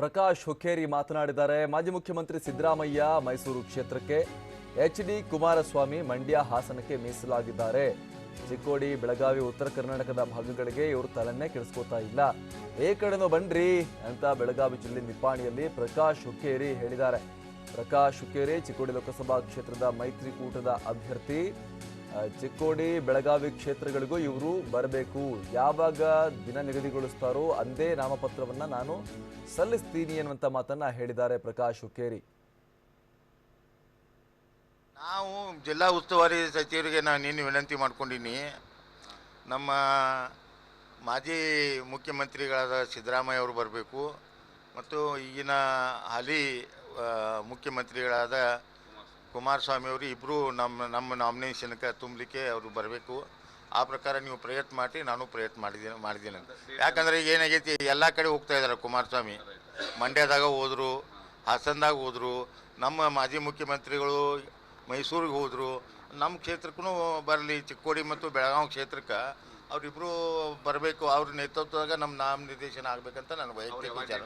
ಪ್ರಕಾಶ್ ಹುಕ್ಕೇರಿ ಮಾತನಾಡಿದ್ದಾರೆ. ಮಾಜಿ ಮುಖ್ಯಮಂತ್ರಿ ಸಿದ್ದರಾಮಯ್ಯ ಮೈಸೂರು ಕ್ಷೇತ್ರಕ್ಕೆ ಎಚ್ ಡಿ ಕುಮಾರಸ್ವಾಮಿ ಮಂಡ್ಯ ಹಾಸನಕ್ಕೆ ಮೀಸಲಾಗಿದ್ದಾರೆ. ಚಿಕ್ಕೋಡಿ, ಬೆಳಗಾವಿ, ಉತ್ತರ ಕರ್ನಾಟಕದ ಭಾಗಗಳಿಗೆ ಇವರು ತಲೆನ್ನೇ ಕೆಡಿಸ್ಕೋತಾ ಇಲ್ಲ. ಏ ಕಡೆನೋ ಬನ್ರಿ ಅಂತ ಬೆಳಗಾವಿ ಜಿಲ್ಲೆ ನಿಪ್ಪಾಣಿಯಲ್ಲಿ ಪ್ರಕಾಶ್ ಹುಕ್ಕೇರಿ ಹೇಳಿದ್ದಾರೆ. ಪ್ರಕಾಶ್ ಹುಕ್ಕೇರಿ ಚಿಕ್ಕೋಡಿ ಲೋಕಸಭಾ ಕ್ಷೇತ್ರದ ಮೈತ್ರಿಕೂಟದ ಅಭ್ಯರ್ಥಿ. ಚಿಕ್ಕೋಡಿ ಬೆಳಗಾವಿ ಕ್ಷೇತ್ರಗಳಿಗೂ ಇವರು ಬರಬೇಕು. ಯಾವಾಗ ದಿನ ನಿಗದಿಗೊಳಿಸ್ತಾರೋ ಅಂದೇ ನಾಮಪತ್ರವನ್ನು ನಾನು ಸಲ್ಲಿಸ್ತೀನಿ ಅನ್ನುವಂಥ ಮಾತನ್ನು ಹೇಳಿದ್ದಾರೆ ಪ್ರಕಾಶ್ ಹುಕ್ಕೇರಿ. ನಾವು ಜಿಲ್ಲಾ ಉಸ್ತುವಾರಿ ಸಚಿವರಿಗೆ ನಾನು ನಿನ್ನೆ ವಿನಂತಿ ಮಾಡ್ಕೊಂಡಿನಿ. ನಮ್ಮ ಮಾಜಿ ಮುಖ್ಯಮಂತ್ರಿಗಳಾದ ಸಿದ್ದರಾಮಯ್ಯ ಅವರು ಬರಬೇಕು. ಮತ್ತು ಈಗಿನ ಹಾಲಿ ಮುಖ್ಯಮಂತ್ರಿಗಳಾದ ಕುಮಾರಸ್ವಾಮಿ ಅವರು ಇಬ್ಬರು ನಮ್ಮ ನಮ್ಮ ನಾಮಿನೇಷನ್ಗೆ ತುಂಬಲಿಕ್ಕೆ ಅವರು ಬರಬೇಕು. ಆ ಪ್ರಕಾರ ನೀವು ಪ್ರಯತ್ನ ಮಾಡಿ, ನಾನು ಪ್ರಯತ್ನ ಮಾಡಿದ್ದೀನಿ ಮಾಡಿದ್ದೀನಿ ಯಾಕಂದರೆ ಈಗ ಏನಾಗೈತಿ, ಎಲ್ಲ ಕಡೆ ಹೋಗ್ತಾ ಇದ್ದಾರೆ ಕುಮಾರಸ್ವಾಮಿ. ಮಂಡ್ಯದಾಗ ಹೋದರು, ಹಾಸನದಾಗ ಹೋದರು, ನಮ್ಮ ಮಾಜಿ ಮುಖ್ಯಮಂತ್ರಿಗಳು ಮೈಸೂರಿಗೆ ಹೋದರು, ನಮ್ಮ ಕ್ಷೇತ್ರಕ್ಕೂ ಬರಲಿ, ಚಿಕ್ಕೋಡಿ ಮತ್ತು ಬೆಳಗಾವಿ ಕ್ಷೇತ್ರಕ್ಕೆ ಅವರಿಬ್ಬರು ಬರಬೇಕು. ಅವ್ರ ನೇತೃತ್ವದಾಗ ನಮ್ಮ ನಾಮ ನಿರ್ದೇಶನ ಆಗಬೇಕಂತ ನಾನು ವೈಯಕ್ತಿಕ ವಿಚಾರ.